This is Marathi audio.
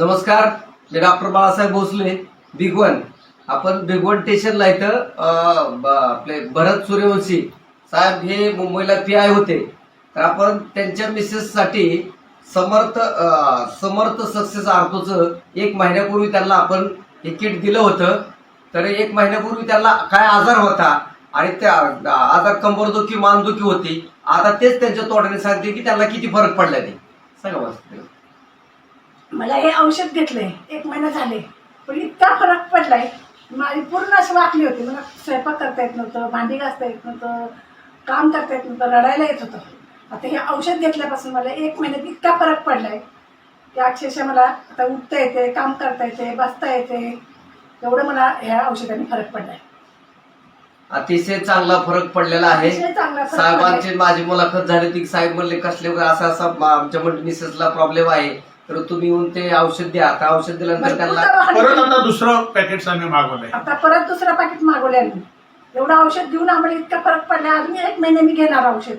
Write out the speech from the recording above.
नमस्कार मी डॉक्टर बाळासाहेब भोसले भिगवण आपण भिगवण स्टेशनला इथं ब- आपले भरत सूर्यवंशी साहेब हे मुंबईला पी आय होते. तर आपण त्यांच्या मिसेससाठी समर्थ समर्थ सक्सेस आर्थोचं एक महिन्यापूर्वी त्यांना आपण हे किट दिलं होतं. तर एक महिन्यापूर्वी त्यांना काय आजार होता आणि त्या आजार कंबरदुखी मानदुखी होती. आता तेच त्यांच्या तोंडाने सांगते की त्यांना किती फरक पडला ते. सांगा मला हे औषध घेतलंय. एक महिना झाले. पण इतका फरक पडलाय. माझी पूर्ण अशी वाकली होती. मला स्वयंपाक करता येत नव्हतं भांडी घासता येत नव्हतं काम करता येत नव्हतं रडायला येत होतं. आता हे औषध घेतल्यापासून मला एक महिन्यात इतका फरक पडलाय की अक्षरशः मला आता उठता येते काम करता येते बसता येते. एवढं मला ह्या औषधाने फरक पडलाय. अतिशय चांगला फरक पडलेला आहे. साहेबांची माझी मुलाखत झाली ती. साहेब म्हणले कसले असा असा आमच्या मिसेसला प्रॉब्लेम आहे. तर तुम्ही येऊन ते औषध द्या. आता औषध दिल्यानंतर त्यांना दवाखाने परत आता दुसरं पॅकेट आम्ही मागवलंय. आता परत दुसरं पाकिट मागवले आम्ही. एवढं औषध घेऊन आम्हाला इतका फरक पडला अजून एक महिने मी घेणार औषध.